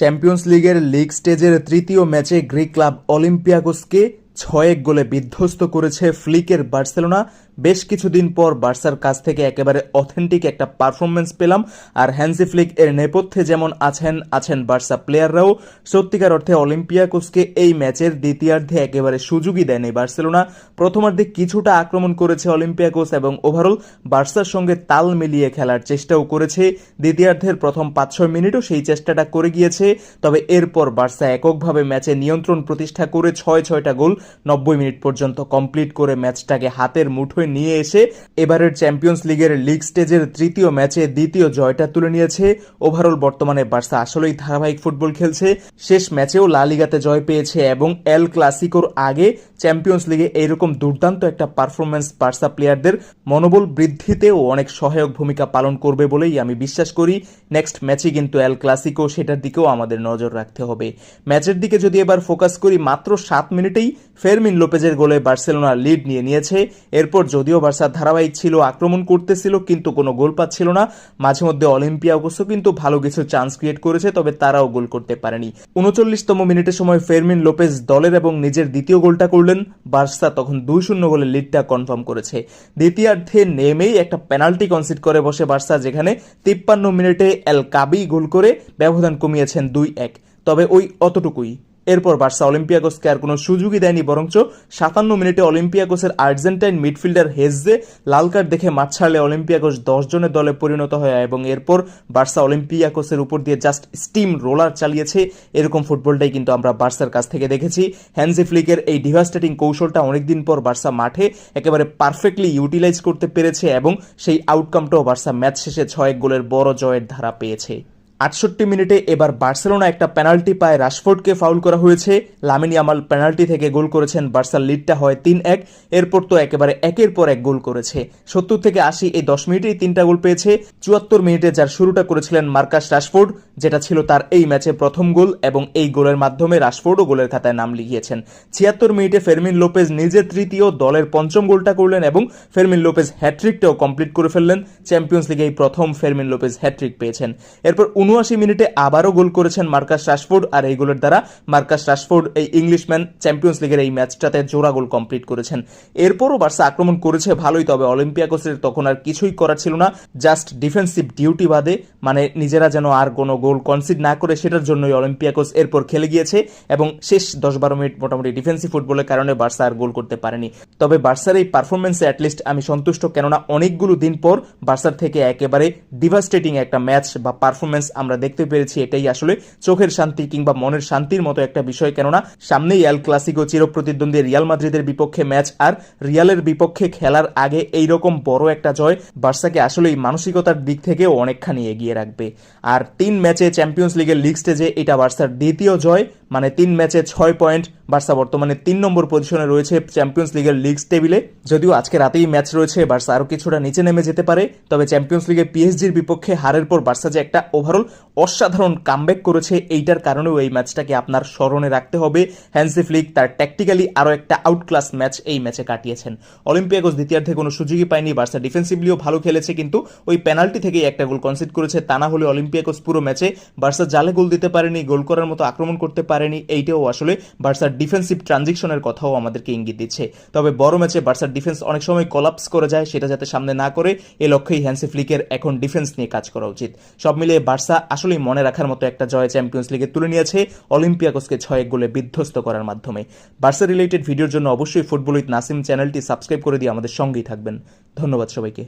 Champions লিগের league স্টেজের তৃতীয় ম্যাচে গ্রিক ক্লাব অলিম্পিয়াগোসকে ছয়েক গোলে বিধ্বস্ত করেছে ফ্লিকের বার্সেলোনা। বেশ কিছুদিন পর বার্সার কাছ থেকে একেবারে অথেন্টিক একটা পারফরমেন্স পেলাম। আর হ্যান্সি ফ্লিক এর নেপথ্যে যেমন আছেন আছেন বার্সা প্লেয়াররাও। সত্যিকার অর্থে অলিম্পিয়াকোসকে এই ম্যাচের দ্বিতীয়ার্ধে একেবারে সুযোগই দেয়নি বার্সেলোনা। প্রথমার্ধে কিছুটা আক্রমণ করেছে অলিম্পিয়াকোস এবং ওভারঅল বার্সার সঙ্গে তাল মিলিয়ে খেলার চেষ্টাও করেছে। দ্বিতীয়ার্ধের প্রথম পাঁচ ছয় মিনিটও সেই চেষ্টাটা করে গিয়েছে। তবে এরপর বার্সা এককভাবে ম্যাচে নিয়ন্ত্রণ প্রতিষ্ঠা করে ছয় ছয়টা গোল নব্বই মিনিট পর্যন্ত কমপ্লিট করে ম্যাচটাকে হাতের মুঠোয় নিয়ে এসে এবারের চ্যাম্পিয়ন্স লিগের লিগ স্টেজের তৃতীয় ম্যাচে দ্বিতীয় জয়টা তুলে নিয়েছে। ওভারঅল বর্তমানে বার্সা আসলেই ধারাবাহিক ফুটবল খেলছে। শেষ ম্যাচেও লা লিগাতে জয় পেয়েছে এবং এল ক্লাসিকোর আগে চ্যাম্পিয়ন্স লিগে এইরকম দুর্দান্ত একটা পারফরমেন্স বার্সা প্লেয়ারদের মনোবল বৃদ্ধিতেও অনেক সহায়ক ভূমিকা পালন করবে বলেই আমি বিশ্বাস করি। নেক্সট ম্যাচে কিন্তু এল ক্লাসিকো সেটার দিকেও আমাদের নজর রাখতে হবে। ম্যাচের দিকে যদি এবার ফোকাস করি, মাত্র সাত মিনিটেই ফেরমিন লোপেজের গোলে বার্সেলোনা লিড নিয়ে নিয়েছে। এরপর যদিও বার্সা ধারাবাহিক ছিল, আক্রমণ করতেছিল, কিন্তু কোনো গোল পাচ্ছিল না। মাঝে মধ্যে অলিম্পিয়া অবশ্য কিন্তু ভালো কিছু চান্স ক্রিয়েট করেছে, তবে তারাও গোল করতে পারেনি। উনচল্লিশতম মিনিটের সময় ফেরমিন লোপেজ দলের এবং নিজের দ্বিতীয় গোলটা করলেন। বার্সা তখন দুই শূন্য গোলে লিডটা কনফার্ম করেছে। দ্বিতীয়ার্ধে নেমেই একটা পেনাল্টি কনসিড করে বসে বার্সা, যেখানে তিপ্পান্ন মিনিটে এল কাবি গোল করে ব্যবধান কমিয়েছেন দুই এক। তবে ওই অতটুকুই। এরপর বার্সা অলিম্পিয়াকোসকে আর কোনো সুযোগই দেয়নি, বরঞ্চ সাতান্ন মিনিটে অলিম্পিয়াকোসের আর্জেন্টাইন মিডফিল্ডার হেজে লাল কার্ড দেখে মাঠ ছাড়লে অলিম্পিয়াকোস দশ জনের দলে পরিণত হয় এবং এরপর বার্সা অলিম্পিয়াকোসের উপর দিয়ে জাস্ট স্টিম রোলার চালিয়েছে। এরকম ফুটবলটাই কিন্তু আমরা বার্সার কাছ থেকে দেখেছি। হ্যান্সি ফ্লিকের এই ডিভাস্টেটিং কৌশলটা অনেকদিন পর বার্সা মাঠে একেবারে পারফেক্টলি ইউটিলাইজ করতে পেরেছে এবং সেই আউটকামটাও বার্সা ম্যাচ শেষে ছয় গোলের বড় জয়ের ধারা পেয়েছে। আটষট্টি মিনিটে এবার বার্সেলোনা একটা পেনাল্টি পায় রাশফোর্ডকে ফাউল করা হয়েছে। লামিনী আমাল পেনাল্টি থেকে গোল করেছেন বার্সার লিডটা হয় তিন এক, এরপর তো একেবারে একের পর এক গোল করেছে। সত্তর থেকে আশি এই দশ মিনিটেই তিনটা গোল পেয়েছে। চুয়াত্তর মিনিটে যার শুরুটা করেছিলেন মার্কাস রাশফোর্ড, যেটা ছিল তার এই ম্যাচে প্রথম গোল এবং এই গোলের মাধ্যমে রাশফোর্ডও গোলের খাতায় নাম লিখিয়েছেন। ছিয়াত্তর মিনিটে ফেরমিন লোপেজ নিজের তৃতীয় দলের পঞ্চম গোলটা করলেন এবং ফেরমিন লোপেজ হ্যাট্রিকটাও কমপ্লিট করে ফেললেন। চ্যাম্পিয়ন্স লিগে এই প্রথম ফেরমিন লোপেজ হ্যাট্রিক পেয়েছেন। এরপর উনআশি মিনিটে আবারও গোল করেছেন মার্কাস রাশফোর্ড, আর এই গোলের দ্বারা মার্কাস রাশফোর্ড এই ইংলিশম্যান চ্যাম্পিয়ন্স লিগের এই ম্যাচটাতে জোড়া গোল কমপ্লিট করেছেন। এরপরও বার্সা আক্রমণ করেছে ভালোই, তবে অলিম্পিয়াকোসের তখন আর কিছুই করার ছিল না। জাস্ট ডিফেন্সিভ ডিউটি বাদে মানে নিজেরা যেন আর কোনো গোল কনসিড না করে, সেটার জন্যই অলিম্পিয়াকোস এরপর খেলে গিয়েছে এবং শেষ দশ বারো মিনিট মোটামুটি ডিফেন্সিভ ফুটবলের কারণে বার্সা আর গোল করতে পারেনি। তবে বার্সার এই পারফরমেন্সে অ্যাটলিস্ট আমি সন্তুষ্ট, কেননা অনেকগুলো দিন পর বার্সার থেকে একেবারে ডিভাস্টেটিং একটা ম্যাচ বা পারফরমেন্স আমরা দেখতে পেরেছি এটাই আসলে চোখের শান্তি কিংবা মনের শান্তির মতো একটা বিষয়। কেননা সামনেই এল ক্লাসিকো চিরপ্রতিদ্বন্দ্বী রিয়াল মাদ্রিদের বিপক্ষে ম্যাচ আর রিয়ালের বিপক্ষে খেলার আগে এই রকম বড় একটা জয় বার্সাকে আসলেই মানসিকতার দিক থেকে অনেকখানি এগিয়ে রাখবে। আর তিন ম্যাচে চ্যাম্পিয়ন্স লিগের লিগ স্টেজে এটা বার্সার দ্বিতীয় জয় মানে তিন ম্যাচে ছয় পয়েন্ট বার্সা বর্তমানে তিন নম্বর পজিশনে রয়েছে চ্যাম্পিয়ন্স লিগের লিগ টেবিলে যদিও আজকে রাতেই ম্যাচ রয়েছে, বার্সা আরও কিছুটা নিচে নেমে যেতে পারে। তবে চ্যাম্পিয়ন্স লিগে পিএসজির বিপক্ষে হারের পর বার্সা যে একটা ওভারঅল অসাধারণ কামব্যাক করেছে, এইটার কারণেও এই ম্যাচটাকে আপনার স্মরণে রাখতে হবে। হ্যান্সি ফ্লিক তার ট্যাকটিক্যালি আরও একটা আউটক্লাস ম্যাচ এই ম্যাচে কাটিয়েছেন। অলিম্পিয়াকোস দ্বিতীয়ার্ধে কোনো সুযোগই পায়নি, বার্সা ডিফেন্সিভলিও ভালো খেলেছে, কিন্তু ওই পেনাল্টি থেকেই একটা গোল কনসিড করেছে। তা না হলে অলিম্পিয়াকোস পুরো ম্যাচে বার্সা জালে গোল দিতে পারেনি গোল করার মতো আক্রমণ করতে পারেনি, এইটাও আসলে বার্সার ডিফেন্সিভ ট্রানজিকশনের কথাও আমাদেরকে ইঙ্গিত দিচ্ছে। তবে বড় ম্যাচে বার্সার ডিফেন্স অনেক সময় কলাপস করে যায়, সেটা যাতে সামনে না করে, এ লক্ষ্যেই হ্যান্সি ফ্লিকের এখন ডিফেন্স নিয়ে কাজ করা উচিত। সব মিলিয়ে বার্সা আসলেই মনে রাখার মতো একটা জয় চ্যাম্পিয়ন্স লিগে তুলে নিয়েছে অলিম্পিয়াকোসকে ছয় গোলে বিধ্বস্ত করার মাধ্যমে। বার্সা রিলেটেড ভিডিওর জন্য অবশ্যই ফুটবল উইথ নাসিম চ্যানেলটি সাবস্ক্রাইব করে দিয়ে আমাদের সঙ্গেই থাকবেন। ধন্যবাদ সবাইকে।